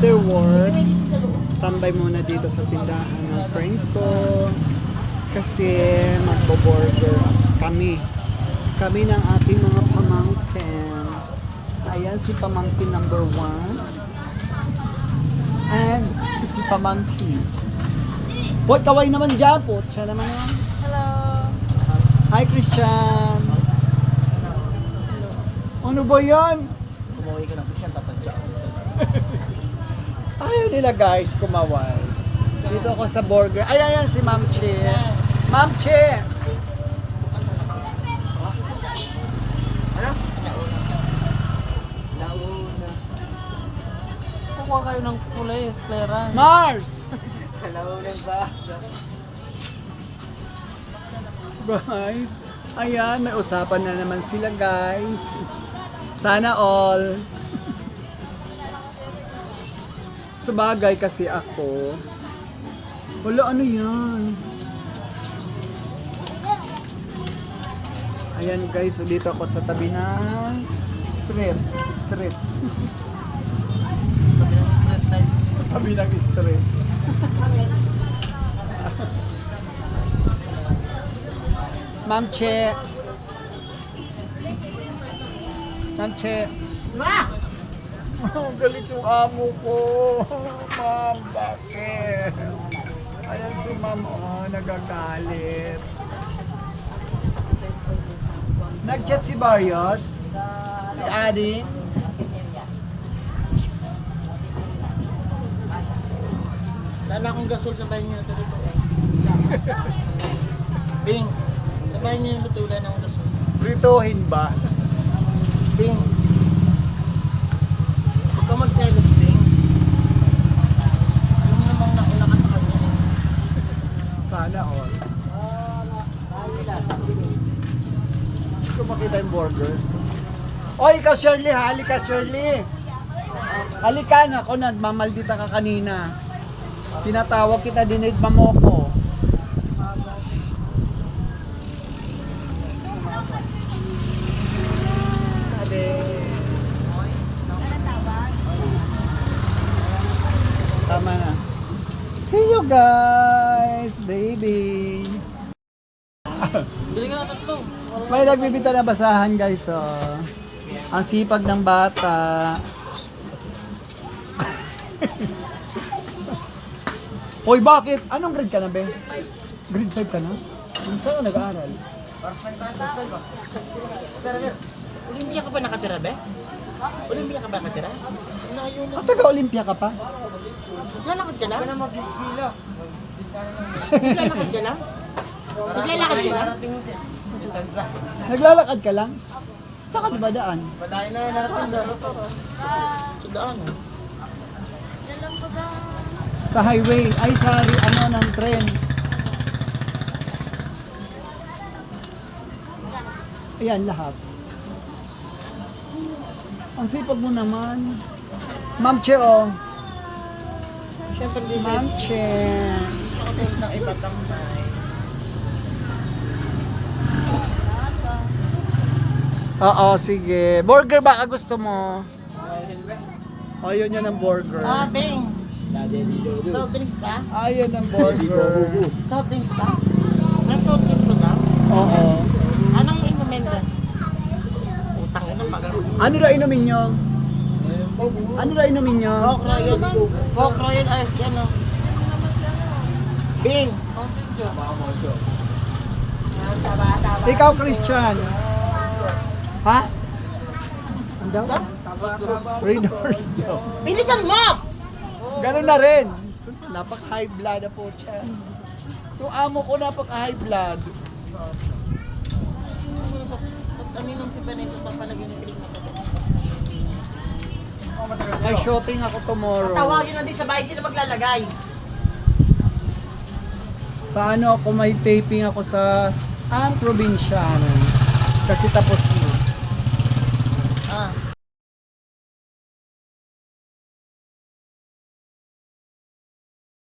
after work, tambay muna dito sa tindahan ng friend ko. Kasi magbo-burger kami. Kami ng ating mga pamangkin. Ayan si pamangkin number one. And si pamangkin. Boy, kaway naman dyan po. Siya naman yan. Hello. Hi, Christian. Ano ba yan? Kumuwi ka ng Christian, tatadya ako. Ayaw nila guys kumaway. Dito ako sa burger. Ay, ayan si Ma'am Che. Ma'am Che! Kukuha kayo ng kulay, clearance. Mars! Kalaunan ba? Guys, ayan, may usapan na naman sila guys. Sana all. Sabagay kasi ako. Wala, ano yan? Ayan guys, so dito ako sa tabi ng street. Street. Sabi ng street light. Tabi ng street. Ma'am Che. Ma'am Che. Ma! Galit yung amo ko. Ma'am, bakit? Ayan si ma'am, oh, nagagalit. Nag-chat si Barrios? Si Ading? Lala akong gasol sa bahay dito. Bing, sa bahay niyo yung lutulan ng gasol. Prituhin ba? Bing, Sana all. Hindi ko makita yung burger. Oy, ikaw Shirley ha? Halika Shirley. Halika na ako, nagmamaldita ka kanina. Tinatawag kita, dinid mo ko. See you guys, baby. Bili ka na tatlo. May nagbibita na basahan guys, so. Ang sipag ng bata. Hoy, bakit? Anong grade ka na, be? Grade 5 ka na? Saan ka nag-aaral? Para sa tayo ba? Olimpia ka ba nakatira, be? Olimpia ka ba nakatira? Layo na. Ah, taga-Olympia ka pa? Naglalakad ka lang? Naglalakad ka lang? Naglalakad ka lang? Naglalakad ka lang? Saan ka diba daan? Malayo na natin daro. Sa daan. oh. Sa highway. Ay, sa ano ng tren. Ayan, lahat. Ang sipag mo naman. Ma'am Che, oh. Siyempre, di Ma'am Che. Kasi ng iba tambay. Oo, sige. Burger baka gusto mo? Ayun yan ang burger. Ah, Bing. Soft drinks pa? Ayun ang burger. Soft drinks pa? Ang soft drinks pa daw? Oo. Anong inumin doon? Utang ina, magal Ano na inumin nyo? Ano na inumin nyo? Coke Royal. Coke Royal or si ano? Bing. Ikaw, Christian. Ha? Ano daw? Raiders daw. Bilisan mo! Ganun na rin. Napaka-high blood na po siya. Yung amo ko napaka-high blood. Kaninong si Vanessa piling na May shooting ako tomorrow. Tawagin na din sa bahay sila maglalagay. Sa ano ako may taping ako sa ang probinsyano. Kasi tapos na.